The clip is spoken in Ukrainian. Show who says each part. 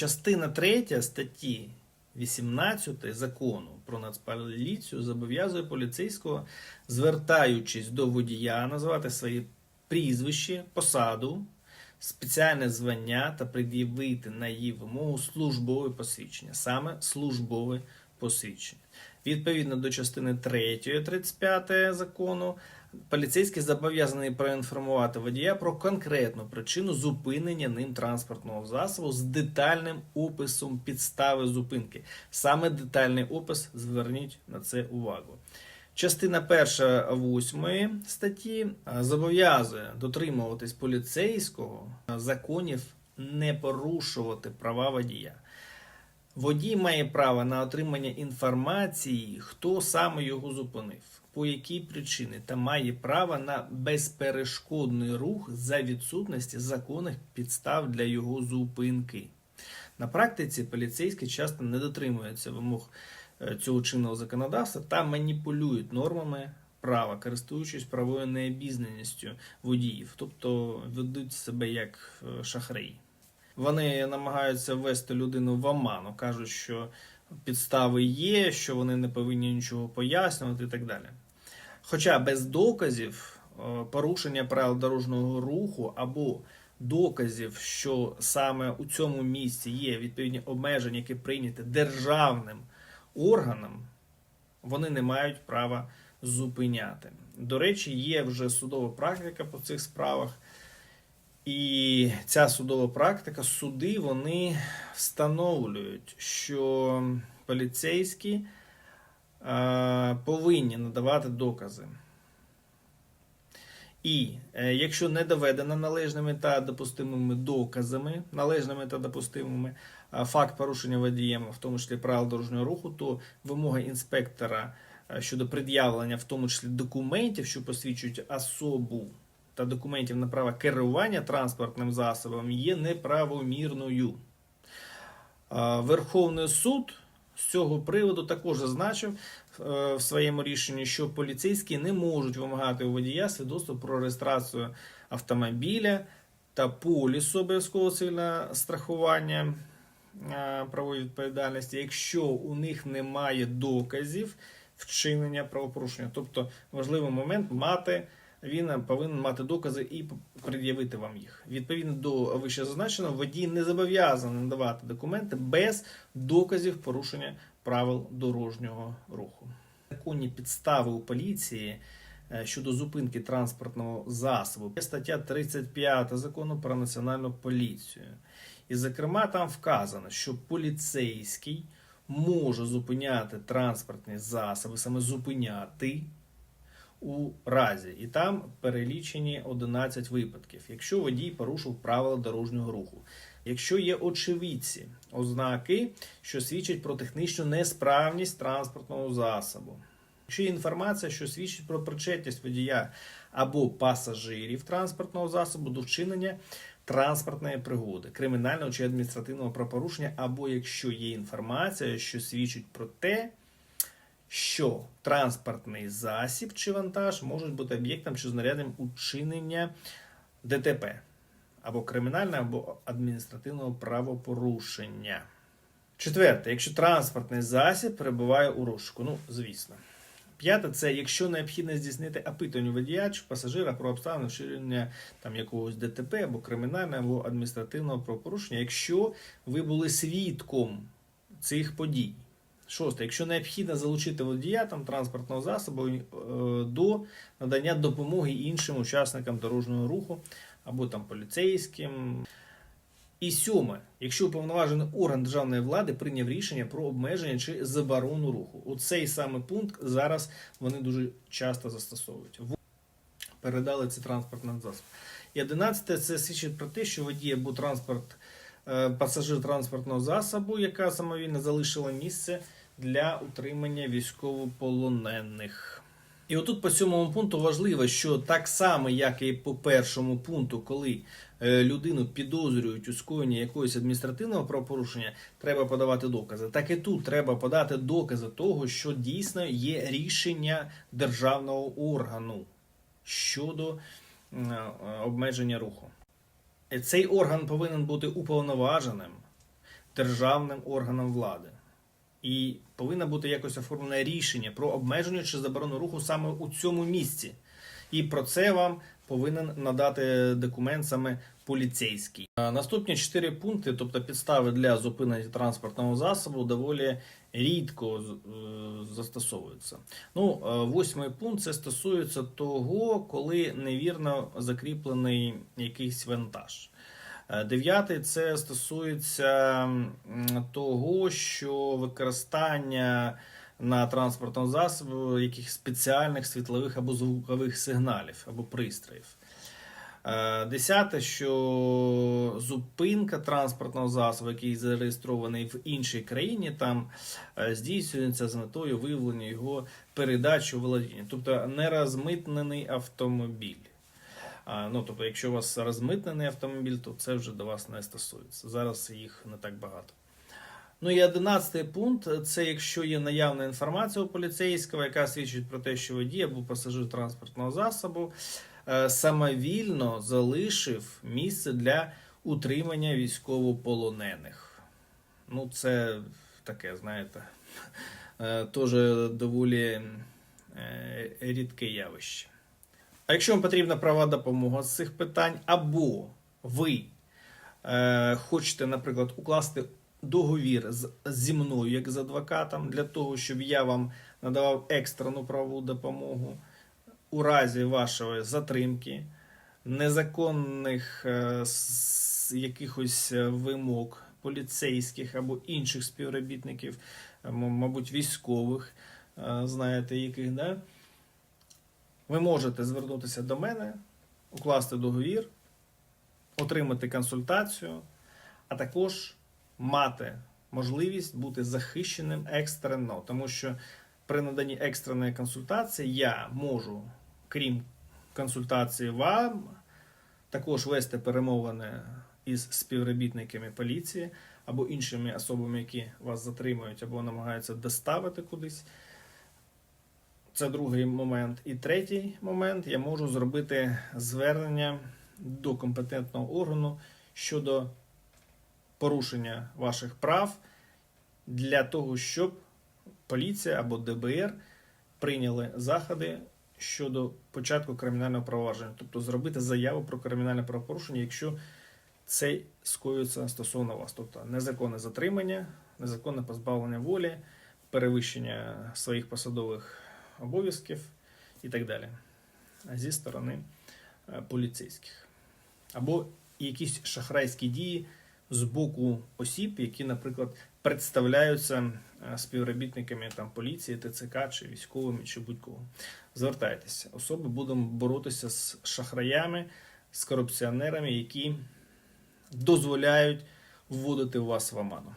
Speaker 1: Частина 3 статті 18 закону про нацполіцію зобов'язує поліцейського, звертаючись до водія, називати свої прізвище, посаду, спеціальне звання та пред'явити на її вимогу службове посвідчення, саме службове посвідчення. Відповідно до частини 3 35 закону, поліцейський зобов'язаний проінформувати водія про конкретну причину зупинення ним транспортного засобу з детальним описом підстави зупинки. Саме детальний опис, зверніть на це увагу. Частина 1 8 статті зобов'язує дотримуватись поліцейського законів не порушувати права водія. Водій має право на отримання інформації, хто саме його зупинив, по якій причині, та має право на безперешкодний рух за відсутності законних підстав для його зупинки. На практиці поліцейські часто не дотримуються вимог е, цього чинного законодавства та маніпулюють нормами права, користуючись правою необізнаністю водіїв, тобто ведуть себе як е, шахраї. Вони намагаються ввести людину в оману, кажуть, що підстави є, що вони не повинні нічого пояснювати і так далі. Хоча без доказів е, порушення правил дорожнього руху або доказів, що саме у цьому місці є відповідні обмеження, які прийняті державним органом, вони не мають права зупиняти. До речі, є вже судова практика по цих справах. І ця судова практика, суди вони встановлюють, що поліцейські е, повинні надавати докази. І е, якщо не доведено належними та допустимими доказами, належними та допустимими е, факт порушення водієм, в тому числі правил дорожнього руху, то вимога інспектора щодо пред'явлення, в тому числі документів, що посвідчують особу та документів на право керування транспортним засобом, є неправомірною. Верховний суд з цього приводу також зазначив е, в своєму рішенні, що поліцейські не можуть вимагати у водія свідоцтво про реєстрацію автомобіля та полісу обов'язкового цивільного страхування е, правової відповідальності, якщо у них немає доказів вчинення правопорушення. Тобто важливий момент мати. Він повинен мати докази і пред'явити вам їх. Відповідно до вищезазначеного, водій не зобов'язаний надавати документи без доказів порушення правил дорожнього руху. Законні підстави у поліції е, щодо зупинки транспортного засобу є стаття 35 закону про національну поліцію. І, зокрема, там вказано, що поліцейський може зупиняти транспортні засоби, саме зупиняти у разі, і там перелічені 11 випадків, якщо водій порушив правила дорожнього руху. Якщо є очевидці, ознаки, що свідчать про технічну несправність транспортного засобу. Якщо є інформація, що свідчить про причетність водія або пасажирів транспортного засобу до вчинення транспортної пригоди, кримінального чи адміністративного правопорушення, або якщо є інформація, що свідчить про те, що транспортний засіб чи вантаж можуть бути об'єктом чи знарядним учинення ДТП або кримінального, або адміністративного правопорушення. Четверте, якщо транспортний засіб перебуває у розшуку, ну, звісно. П'яте, це якщо необхідно здійснити опитування водія чи пасажира про обставини вчинення там якогось ДТП або кримінального або адміністративного правопорушення, якщо ви були свідком цих подій. Шосте, якщо необхідно залучити водія там, транспортного засобу е, до надання допомоги іншим учасникам дорожнього руху або там поліцейським. І сьоме, якщо уповноважений орган державної влади прийняв рішення про обмеження чи заборону руху. Оцей саме пункт зараз вони дуже часто застосовують. Передали це транспортний засіб. І одинадцяте, це свідчить про те, що водій або транспорт, е, пасажир транспортного засобу, яка самовільно залишила місце для утримання військовополонених. І отут по цьому пункту важливо, що так само, як і по першому пункту, коли е, людину підозрюють у скоєнні якогось адміністративного правопорушення, треба подавати докази. Так і тут треба подати докази того, що дійсно є рішення державного органу щодо е, обмеження руху. Цей орган повинен бути уповноваженим державним органам влади. І повинно бути якось оформлене рішення про обмеження чи заборону руху саме у цьому місці. І про це вам повинен надати документ саме поліцейський. Наступні чотири пункти, тобто підстави для зупинення транспортного засобу, доволі рідко е, застосовуються. Ну, е, восьмий пункт це стосується того, коли невірно закріплений якийсь вантаж. Дев'ятий це стосується того, що використання на транспортному засобі якихось спеціальних світлових або звукових сигналів або пристроїв. Е, Десяте, що зупинка транспортного засобу, який зареєстрований в іншій країні, там е, здійснюється з метою виявлення його передачі у володіння, тобто нерозмитнений автомобіль. Ну, тобто, якщо у вас розмитнений автомобіль, то це вже до вас не стосується. Зараз їх не так багато. Ну і одинадцятий пункт це якщо є наявна інформація у поліцейського, яка свідчить про те, що водій або пасажир транспортного засобу е, самовільно залишив місце для утримання військовополонених. Ну, це таке, знаєте, е, теж доволі е, рідке явище. А якщо вам потрібна права допомога з цих питань, або ви е, хочете, наприклад, укласти договір з, зі мною, як з адвокатом, для того, щоб я вам надавав екстрену правову допомогу у разі вашої затримки, незаконних е, с- якихось е, вимог поліцейських або інших співробітників, мабуть, військових, е, знаєте, яких, да? Ви можете звернутися до мене, укласти договір, отримати консультацію, а також мати можливість бути захищеним екстрено, тому що при наданні екстреної консультації я можу, крім консультації вам, також вести перемовини із співробітниками поліції або іншими особами, які вас затримують або намагаються доставити кудись. Це другий момент. І третій момент я можу зробити звернення до компетентного органу щодо порушення ваших прав для того, щоб поліція або ДБР прийняли заходи щодо початку кримінального провадження, тобто зробити заяву про кримінальне правопорушення, якщо це скоюється стосовно вас, тобто незаконне затримання, незаконне позбавлення волі, перевищення своїх посадових обов'язків і так далі зі сторони е, поліцейських. Або якісь шахрайські дії з боку осіб, які, наприклад, представляються е, співробітниками там, поліції, ТЦК чи військовими, чи будь-кого. Звертайтеся, особи будемо боротися з шахраями, з корупціонерами, які дозволяють вводити вас в оману.